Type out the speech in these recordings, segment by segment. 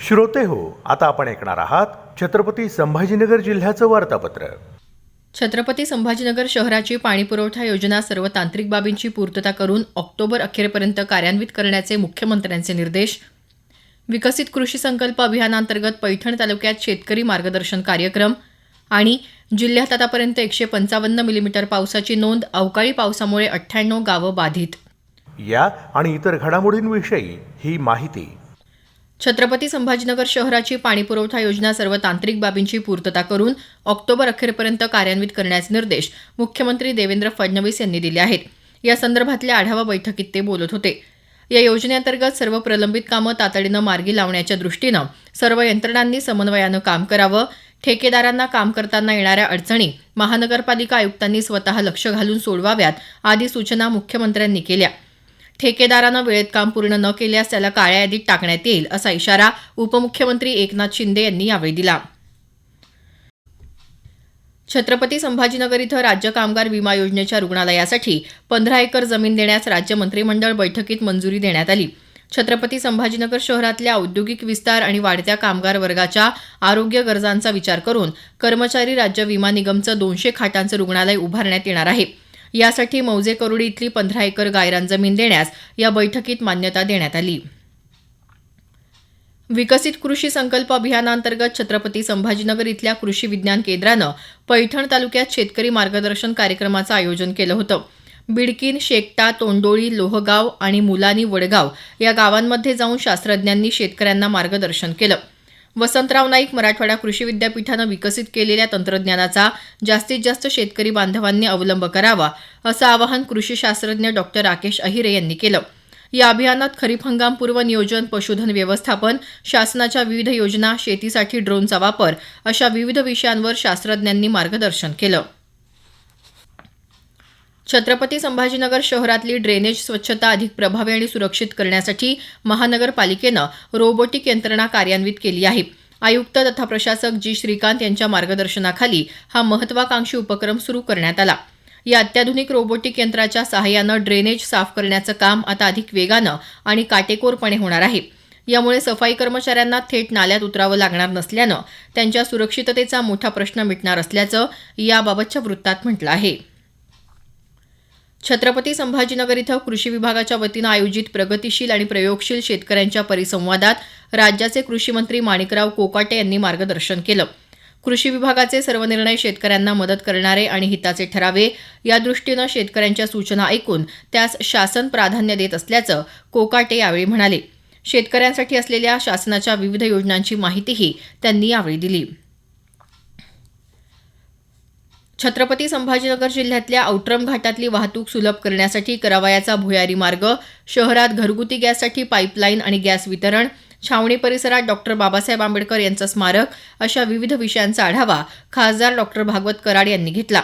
श्रोते हो आता आपण ऐकणार आहात छत्रपती संभाजीनगर जिल्ह्याचं वार्तापत्र. छत्रपती संभाजीनगर शहराची पाणीपुरवठा योजना सर्व तांत्रिक बाबींची पूर्तता करून ऑक्टोबर अखेरपर्यंत कार्यान्वित करण्याचे मुख्यमंत्र्यांचे निर्देश. विकसित कृषी संकल्प अभियानांतर्गत पैठण तालुक्यात शेतकरी मार्गदर्शन कार्यक्रम आणि जिल्ह्यात आतापर्यंत एकशे पंचावन्न मिलीमीटर पावसाची नोंद अवकाळी पावसामुळे अठ्ठ्याण्णव गावं बाधित. या आणि इतर घडामोडींविषयी ही माहिती. छत्रपती संभाजीनगर शहराची पाणीपुरवठा योजना सर्व तांत्रिक बाबींची पूर्तता करून ऑक्टोबर अखेरपर्यंत कार्यान्वित करण्याचे निर्देश मुख्यमंत्री देवेंद्र फडणवीस यांनी दिले आहेत. या संदर्भातल्या आढावा बैठकीत ते बोलत होते. या योजनेअंतर्गत सर्व प्रलंबित कामं तातडीनं मार्गी लावण्याच्या दृष्टीनं सर्व यंत्रणांनी समन्वयानं काम करावं ठेकेदारांना काम करताना येणाऱ्या अडचणी महानगरपालिका आयुक्तांनी स्वतः लक्ष घालून सोडवाव्यात आदी सूचना मुख्यमंत्र्यांनी केल्या. ठेकेदारानं वेळेत काम पूर्ण न केल्यास त्याला काळ्या यादीत टाकण्यात येईल असा इशारा उपमुख्यमंत्री एकनाथ शिंदे यांनी यावेळी दिला. छत्रपती संभाजीनगर इथं राज्य कामगार विमा योजनेच्या रुग्णालयासाठी पंधरा एकर जमीन देण्यास राज्य मंत्रिमंडळ बैठकीत मंजुरी देण्यात आली. छत्रपती संभाजीनगर शहरातल्या औद्योगिक विस्तार आणि वाढत्या कामगार वर्गाच्या आरोग्य गरजांचा विचार करून कर्मचारी राज्य विमा निगमचं दोनशे खाटांचं रुग्णालय उभारण्यात येणार आहे. यासाठी मौजे करोडी इथली पंधरा एकर गायरान जमीन देण्यास या बैठकीत मान्यता देण्यात आली. विकसित कृषी संकल्प अभियानांतर्गत छत्रपती संभाजीनगर इथल्या कृषी विज्ञान केंद्रानं पैठण तालुक्यात शेतकरी मार्गदर्शन कार्यक्रमाचं आयोजन केलं होतं. बिडकीन शेकटा तोंडोळी लोहगाव आणि मुलानी वडगाव या गावांमध्ये जाऊन शास्त्रज्ञांनी शेतकऱ्यांना मार्गदर्शन केलं. वसंतराव नाईक मराठवाडा कृषी विद्यापीठानं विकसित केलेल्या तंत्रज्ञानाचा जास्तीत जास्त शेतकरी बांधवांनी अवलंब करावा असं आवाहन कृषी शास्त्रज्ञ डॉक्टर राकेश अहिरे यांनी केलं. या अभियानात खरीप हंगामपूर्व नियोजन पशुधन व्यवस्थापन शासनाच्या विविध योजना शेतीसाठी ड्रोनचा वापर अशा विविध विषयांवर शास्त्रज्ञांनी मार्गदर्शन केलं. छत्रपती संभाजीनगर शहरातली ड्रेनेज स्वच्छता अधिक प्रभावी आणि सुरक्षित करण्यासाठी महानगरपालिकेनं रोबोटिक यंत्रणा कार्यान्वित केली आहे. आयुक्त तथा प्रशासक जी. श्रीकांत यांच्या मार्गदर्शनाखाली हा महत्वाकांक्षी उपक्रम सुरू करण्यात आला. या अत्याधुनिक रोबोटिक यंत्राच्या सहाय्यानं ड्रेनेज साफ करण्याचं काम आता अधिक वेगानं आणि काटेकोरपणे होणार आहे. यामुळे सफाई कर्मचाऱ्यांना थेट नाल्यात उतरावं लागणार नसल्यानं त्यांच्या सुरक्षिततेचा मोठा प्रश्न मिटणार असल्याचं याबाबतच्या वृत्तात म्हटलं आहे. छत्रपती संभाजीनगर इथं कृषी विभागाच्या वतीनं आयोजित प्रगतीशील आणि प्रयोगशील शेतकऱ्यांच्या परिसंवादात राज्याचे कृषी मंत्री माणिकराव कोकाटे यांनी मार्गदर्शन केलं. कृषी विभागाचे सर्व निर्णय शेतकऱ्यांना मदत करणारे आणि हिताचे ठरावे या दृष्टीनं शेतकऱ्यांच्या सूचना ऐकून त्यास शासन प्राधान्य देत असल्याचं कोकाटे यावेळी म्हणाले. शेतकऱ्यांसाठी असलेल्या शासनाच्या विविध योजनांची माहितीही त्यांनी यावेळी दिली. छत्रपती संभाजीनगर जिल्ह्यातल्या औट्रम घाटातली वाहतूक सुलभ करण्यासाठी करावयाचा भुयारी मार्ग शहरात घरगुती गॅससाठी पाईपलाईन आणि गॅस वितरण छावणी परिसरात डॉक्टर बाबासाहेब आंबेडकर यांचं स्मारक अशा विविध विषयांचा आढावा खासदार डॉक्टर भागवत कराड यांनी घेतला.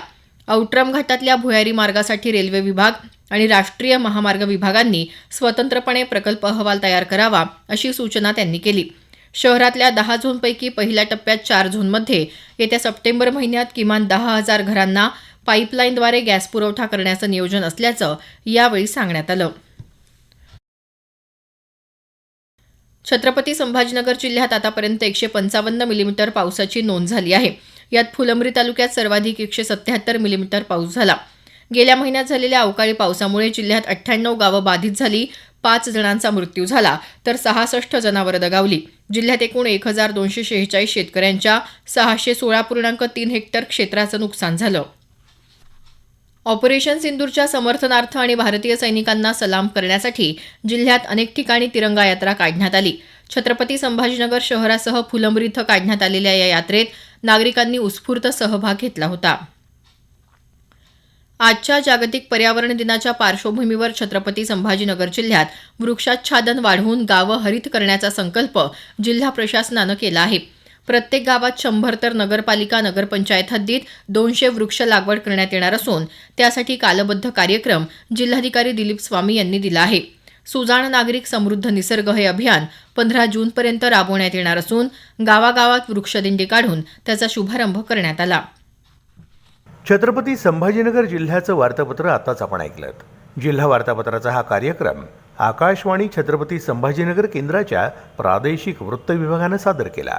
औट्रम घाटातल्या भुयारी मार्गासाठी रेल्वे विभाग आणि राष्ट्रीय महामार्ग विभागांनी स्वतंत्रपणे प्रकल्प अहवाल तयार करावा अशी सूचना त्यांनी केली. शहरातल्या दहा झोनपैकी पहिल्या टप्प्यात चार झोनमध्ये येत्या सप्टेंबर महिन्यात किमान दहा हजार घरांना पाईपलाईनद्वारे गॅस पुरवठा करण्याचं नियोजन असल्याचं यावेळी सांगण्यात आलं. छत्रपती संभाजीनगर जिल्ह्यात आतापर्यंत एकशे पंचावन्न मिलीमीटर पावसाची नोंद झाली आहे. यात फुलंब्री तालुक्यात सर्वाधिक एकशे सत्याहत्तर मिलीमीटर पाऊस झाला. गेल्या महिन्यात झालेल्या अवकाळी पावसामुळे जिल्ह्यात अठ्ठ्याण्णव गावं बाधित झाली. पाच जणांचा मृत्यू झाला तर सहासष्ट जनावरं दगावली. जिल्ह्यात एकूण एक हजार दोनशे शेहेचाळीस शेतकऱ्यांच्या सहाशे सोळा पूर्णांक तीन हेक्टर क्षेत्राचं नुकसान झालं. ऑपरेशन सिंदूरच्या समर्थनार्थ आणि भारतीय सैनिकांना सलाम करण्यासाठी जिल्ह्यात अनेक ठिकाणी तिरंगा यात्रा काढण्यात आली. छत्रपती संभाजीनगर शहरासह फुलंब्री इथं काढण्यात आलेल्या या यात्रेत नागरिकांनी उत्स्फूर्त सहभाग घेतला होता. आजच्या जागतिक पर्यावरण दिनाच्या पार्श्वभूमीवर छत्रपती संभाजीनगर जिल्ह्यात वृक्षाच्छादन वाढवून गावं हरित करण्याचा संकल्प जिल्हा प्रशासनानं केला आहे. प्रत्येक गावात शंभर तर नगरपालिका नगरपंचायत हद्दीत दोनशे वृक्ष लागवड करण्यात येणार असून त्यासाठी कालबद्ध कार्यक्रम जिल्हाधिकारी दिलीप स्वामी यांनी दिला आहे. सुजाण नागरिक समृद्ध निसर्ग हे अभियान पंधरा जूनपर्यंत राबवण्यात येणार असून गावागावात वृक्षदिंडी काढून त्याचा शुभारंभ करण्यात आला. छत्रपती संभाजीनगर जिल्ह्याचं वार्तापत्र आताच आपण ऐकलं जिल्हा वार्तापत्राचा हा कार्यक्रम आकाशवाणी छत्रपती संभाजीनगर केंद्राच्या प्रादेशिक वृत्त विभागानं सादर केला.